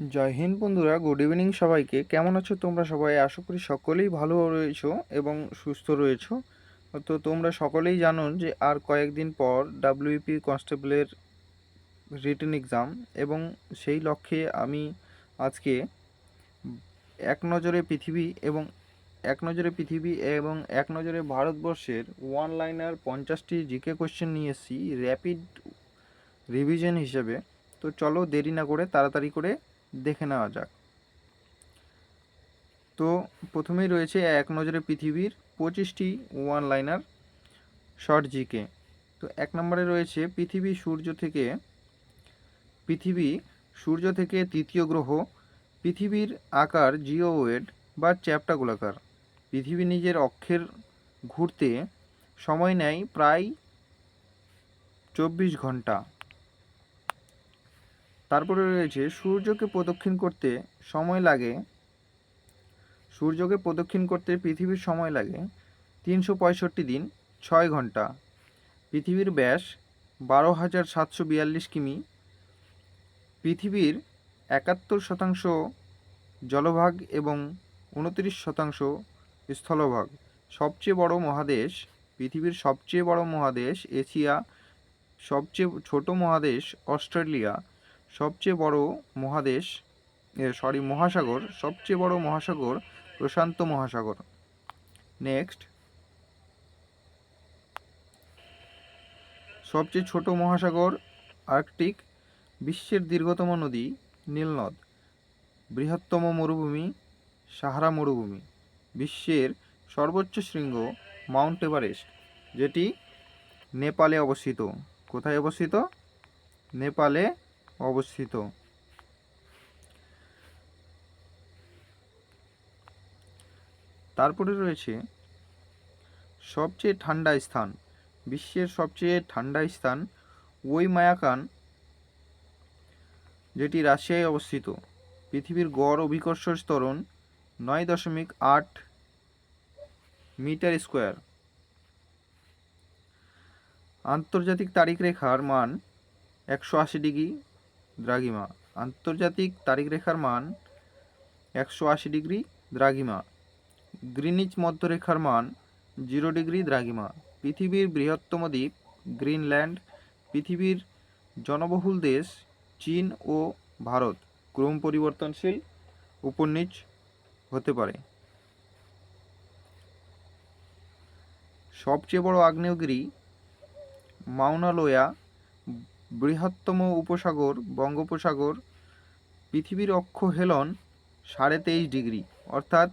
জয় হিন্দ বন্ধুরা, good evening সবাইকে। কেমন আছো তোমরা সবাই? আশা করি সকলেই ভালো রয়েছো এবং সুস্থ রয়েছো। তো তোমরা সকলেই জানো যে আর কয়েকদিন পর ডাব্লিউপি কনস্টেবলের রিটেন এক্সাম এবং সেই লক্ষ্যে আমি আজকে এক নজরে পৃথিবী এবং এক নজরে পৃথিবী এবং এক নজরে ভারতবর্ষের ওয়ান লাইনার পঞ্চাশটি জিকে কোশ্চেন নিয়ে এসেছি র্যাপিড রিভিশন হিসেবে। তো চলো দেরি না করে তাড়াতাড়ি করে দেখে নেওয়া যাক। তো প্রথমেই রয়েছে এক নজরে পৃথিবীর পঁচিশটি ওয়ান লাইনার শর্ট জিকে তো এক নম্বরে রয়েছে পৃথিবী সূর্য থেকে, পৃথিবী সূর্য থেকে তৃতীয় গ্রহ, পৃথিবীর আকার জিওওয়েড বা চ্যাপ্টা গোলাকার। পৃথিবী নিজের অক্ষের ঘুরতে সময় নেয় প্রায় চব্বিশ ঘণ্টা। তারপরে রয়েছে সূর্যকে প্রদক্ষিণ করতে সময় লাগে। সূর্যকে প্রদক্ষিণ করতে পৃথিবীর সময় লাগে তিনশো পঁয়ষট্টি দিন, ছয় ঘণ্টা। পৃথিবীর ব্যাস বারো হাজার সাতশো বিয়াল্লিশ কিমি। পৃথিবীর একাত্তর শতাংশ জলভাগ এবং উনত্রিশ শতাংশ স্থলভাগ। সবচেয়ে বড় মহাদেশ, পৃথিবীর সবচেয়ে বড় মহাদেশ এশিয়া, সবচেয়ে ছোট মহাদেশ অস্ট্রেলিয়া। সবচেয়ে বড় মহাদেশ সরি মহাসাগর, সবচেয়ে বড় মহাসাগর প্রশান্ত মহাসাগর। নেক্সট সবচেয়ে ছোট মহাসাগর আর্কটিক, বিশ্বের দীর্ঘতম নদী, নীলনদ। বৃহত্তম মরুভূমি, সাহারা মরুভূমি। বিশ্বের সর্বোচ্চ শৃঙ্গ মাউন্ট এভারেস্ট, যেটি নেপালে অবস্থিত। কোথায় অবস্থিত? নেপালে অবস্থিত। তারপরে রয়েছে সবচেয়ে ঠান্ডা স্থান, বিশ্বের সবচেয়ে ঠান্ডা স্থান ওই মায়াকান যেটি রাশিয়ায় অবস্থিত। পৃথিবীর গড় অভিকর্ষ স্তরণ নয় দশমিক আট মিটার স্কোয়ার। আন্তর্জাতিক তারিখ রেখার মান একশো আশি ডিগ্রি দ্রাঘিমা। আন্তর্জাতিক তারিখ রেখার মান একশো আশি ডিগ্রি, দ্রাঘিমা। গ্রিনিচ মধ্যরেখার মান জিরো ডিগ্রি, দ্রাঘিমা। পৃথিবীর বৃহত্তম দ্বীপ, গ্রিনল্যান্ড। পৃথিবীর জনবহুল দেশ, চীন ও ভারত। ক্রম পরিবর্তনশীল উপর নিচ হতে পারে। সবচেয়ে বড় আগ্নেয়গিরি মাউনা লোয়া বৃহত্তম উপসাগর, বঙ্গোপসাগর, পৃথিবীর অক্ষ হেলন সাড়ে তেইশ ডিগ্রি। অর্থাৎ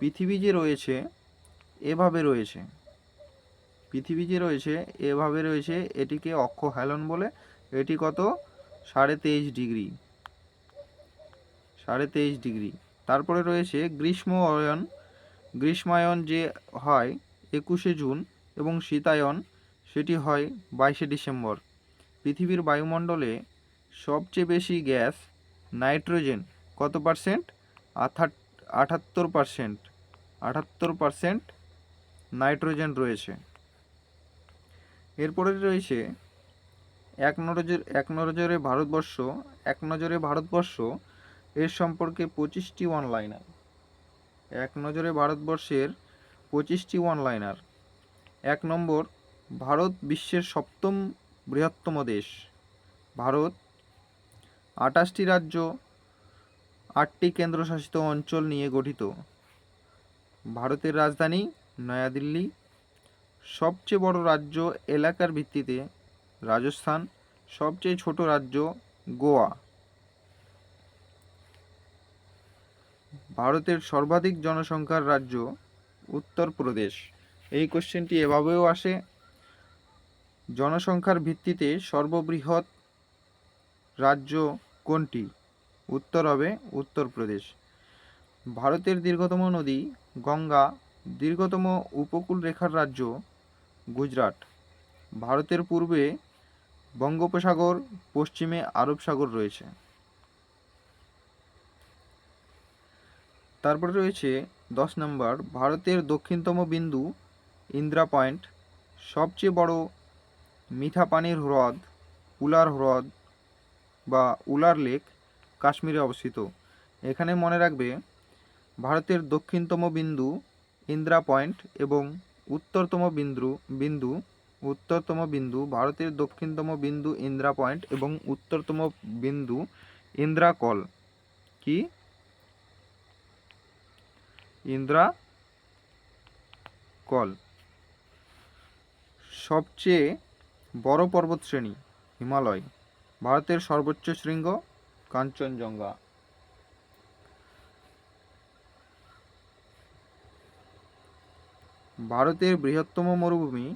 পৃথিবী যে রয়েছে, এভাবে রয়েছে। পৃথিবী যে রয়েছে, এভাবে রয়েছে, এটিকে অক্ষ হেলন বলে। এটি কত? সাড়ে তেইশ ডিগ্রি। সাড়ে তেইশ ডিগ্রি। তারপরে রয়েছে গ্রীষ্ম অয়ন। গ্রীষ্মায়ন যে হয়, একুশে জুন এবং শীতায়ন, সেটি হয় বাইশে ডিসেম্বর। পৃথিবীর বায়ুমণ্ডলে সবচেয়ে বেশি গ্যাস নাইট্রোজেন। কত পার্সেন্ট? আটাত্তর পার্সেন্ট। আটাত্তর পার্সেন্ট নাইট্রোজেন রয়েছে। এরপরে রয়েছে এক নজর, এক নজরে ভারতবর্ষ, এক নজরে ভারতবর্ষ এর সম্পর্কে পঁচিশটি ওয়ান লাইনার এক নজরে ভারতবর্ষের পঁচিশটি ওয়ান লাইনার এক নম্বর, ভারত বিশ্বের সপ্তম বৃহত্তম দেশ। ভারত আটাশটি রাজ্য, আটটি কেন্দ্রশাসিত অঞ্চল নিয়ে গঠিত। ভারতের রাজধানী নয়াদিল্লি, সবচেয়ে বড় রাজ্য এলাকার ভিত্তিতে রাজস্থান, সবচেয়ে ছোট রাজ্য গোয়া। ভারতের সর্বাধিক জনসংখ্যার রাজ্য উত্তরপ্রদেশ। এই কোশ্চেনটি এভাবেও আসে জনসংখ্যার ভিত্তিতে সর্ববৃহৎ রাজ্য কোনটি? উত্তর হবে উত্তরপ্রদেশ। ভারতের দীর্ঘতম নদী গঙ্গা, দীর্ঘতম উপকূল রেখার রাজ্য গুজরাট। ভারতের পূর্বে বঙ্গোপসাগর, পশ্চিমে আরব সাগর রয়েছে। তারপরে রয়েছে দশ নম্বর, ভারতের দক্ষিণতম বিন্দু ইন্দ্রা পয়েন্ট। সবচেয়ে বড় মিঠা পানির হ্রদ, উলার হ্রদ বা উলার লেক কাশ্মীরে অবস্থিত। এখানে মনে রাখবে, ভারতের দক্ষিণতম বিন্দু ইন্দ্রা পয়েন্ট এবং উত্তরতম বিন্দু বিন্দু, উত্তরতম বিন্দু, ভারতের দক্ষিণতম বিন্দু ইন্দ্রা পয়েন্ট এবং উত্তরতম বিন্দু ইন্দ্রা কল। কি? ইন্দ্রা কল। সবচেয়ে বড় পর্বতশ্রেণী, হিমালয়, ভারতের সর্বোচ্চ শৃঙ্গ, কাঞ্চনজঙ্ঘা। ভারতের বৃহত্তম মরুভূমি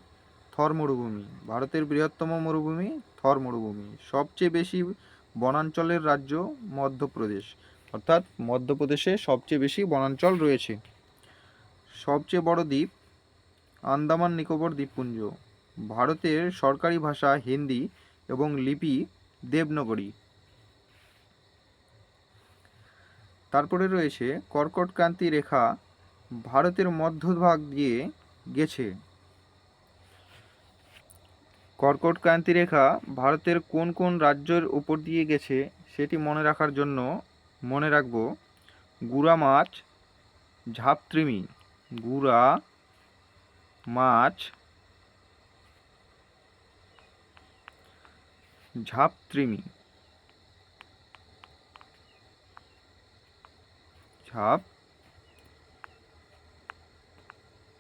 থর মরুভূমি, ভারতের বৃহত্তম মরুভূমি থর মরুভূমি, সবচেয়ে বেশি বনাঞ্চলের রাজ্য মধ্যপ্রদেশ, অর্থাৎ মধ্যপ্রদেশে সবচেয়ে বেশি বনাঞ্চল রয়েছে। সবচেয়ে বড় দ্বীপ আন্দামান নিকোবর দ্বীপপুঞ্জ। ভারতের সরকারি ভাষা হিন্দি এবং লিপি দেবনগরী। তারপরে রয়েছে কর্কটক্রান্তি রেখা ভারতের মধ্যভাগ দিয়ে গেছে। কর্কটক্রান্তি রেখা ভারতের কোন কোন রাজ্যের উপর দিয়ে গেছে সেটি মনে রাখার জন্য মনে রাখব গুড়া মাছ, ঝাপত্রিমি। গুড়া মাছ ঝাপত্রিমি। ঝাপ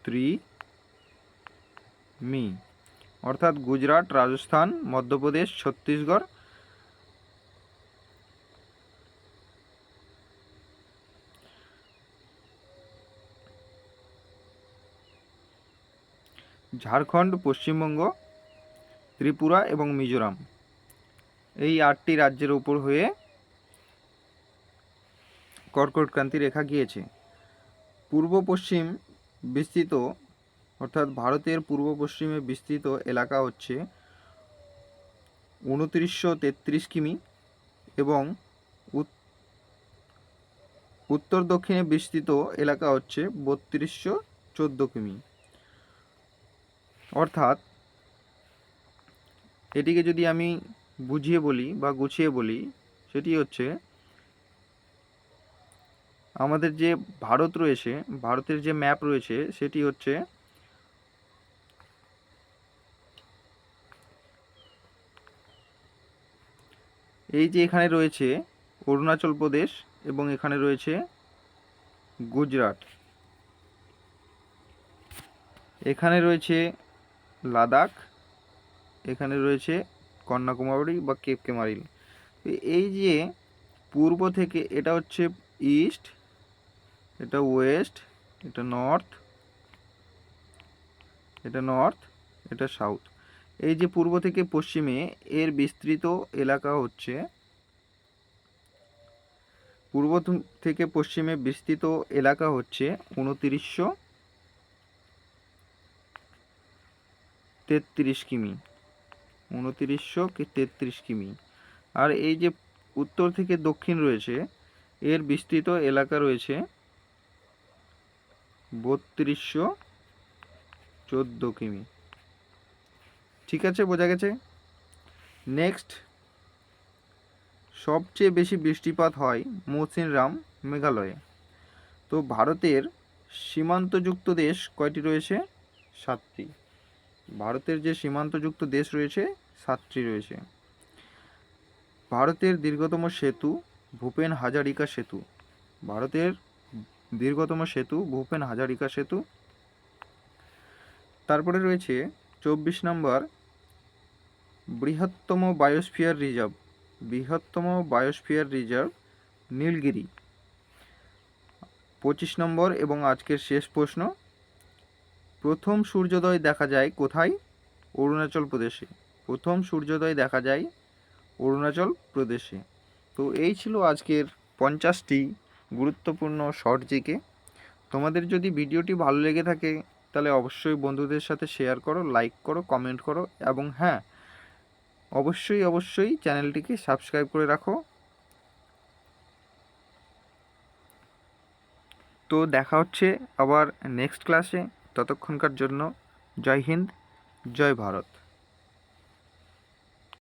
ত্রিমি অর্থাৎ গুজরাট রাজস্থান মধ্যপ্রদেশ ছত্তিশগড়। ঝাড়খণ্ড পশ্চিমবঙ্গ ত্রিপুরা এবং মিজোরাম। এই আটটি রাজ্যের উপর হয়ে কর্কটক্রান্তি রেখা গিয়েছে। পূর্ব পশ্চিম বিস্তৃত, অর্থাৎ ভারতের পূর্ব পশ্চিমে বিস্তৃত এলাকা হচ্ছে উনত্রিশশো তেত্রিশ কিমি এবং উত্তর দক্ষিণে বিস্তৃত এলাকা হচ্ছে বত্রিশশো চোদ্দ কিমি। অর্থাৎ এটিকে যদি আমি বুঝিয়ে বলি বা গুছিয়ে বলি, সেটি হচ্ছে আমাদের যে ভারত রয়েছে, ভারতের যে ম্যাপ রয়েছে, সেটি হচ্ছে এই যে এখানে রয়েছে অরুণাচল প্রদেশ এবং এখানে রয়েছে গুজরাট। এখানে রয়েছে লাদাখ, এখানে রয়েছে কন্যাকুমারী বা কেপ কেমারিল। তো এই যে পূর্ব থেকে এটা হচ্ছে ইস্ট এটা ওয়েস্ট এটা নর্থ এটা নর্থ এটা সাউথ এই যে পূর্ব থেকে পশ্চিমে এর বিস্তৃত এলাকা হচ্ছে পূর্ব থেকে পশ্চিমে বিস্তৃত এলাকা হচ্ছে উনতিরিশশো তেত্রিশ কিমি। উনতিরিশশো কি তেত্রিশ কিমি। আর এই যে উত্তর থেকে দক্ষিণ রয়েছে, এর বিস্তৃত এলাকা রয়েছে বত্রিশশো চোদ্দ কিমি। ঠিক আছে, বোঝা গেছে? নেক্সট, সবচেয়ে বেশি বৃষ্টিপাত হয় মৌসিনরাম মেঘালয়ে। তো ভারতের সীমান্তযুক্ত দেশ কয়টি রয়েছে? সাতটি। ভারতের যে সীমান্তযুক্ত দেশ রয়েছে, সাতটি রয়েছে। ভারতের দীর্ঘতম সেতু ভূপেন হাজারিকা সেতু। ভারতের দীর্ঘতম সেতু ভূপেন হাজারিকা সেতু। তারপরে রয়েছে চব্বিশ নম্বর বৃহত্তম বায়োস্ফিয়ার রিজার্ভ। বৃহত্তম বায়োস্ফিয়ার রিজার্ভ নীলগিরি। পঁচিশ নম্বর এবং আজকের শেষ প্রশ্ন প্রথম সূর্যোদয় দেখা যায় কোথায়? অরুণাচল প্রদেশে। প্রথম সূর্যোদয় দেখা যায় অরুণাচল প্রদেশে। তো এই ছিল আজকের পঞ্চাশটি গুরুত্বপূর্ণ শর্ট জিকে। তোমাদের যদি ভিডিওটি ভালো লেগে থাকে, তাহলে অবশ্যই বন্ধুদের সাথে শেয়ার করো, লাইক করো, কমেন্ট করো এবং হ্যাঁ অবশ্যই অবশ্যই চ্যানেলটিকে সাবস্ক্রাইব করে রাখো। তো দেখা হচ্ছে আবার নেক্সট ক্লাসে। ততক্ষণকার জন্য জয় হিন্দ জয় ভারত।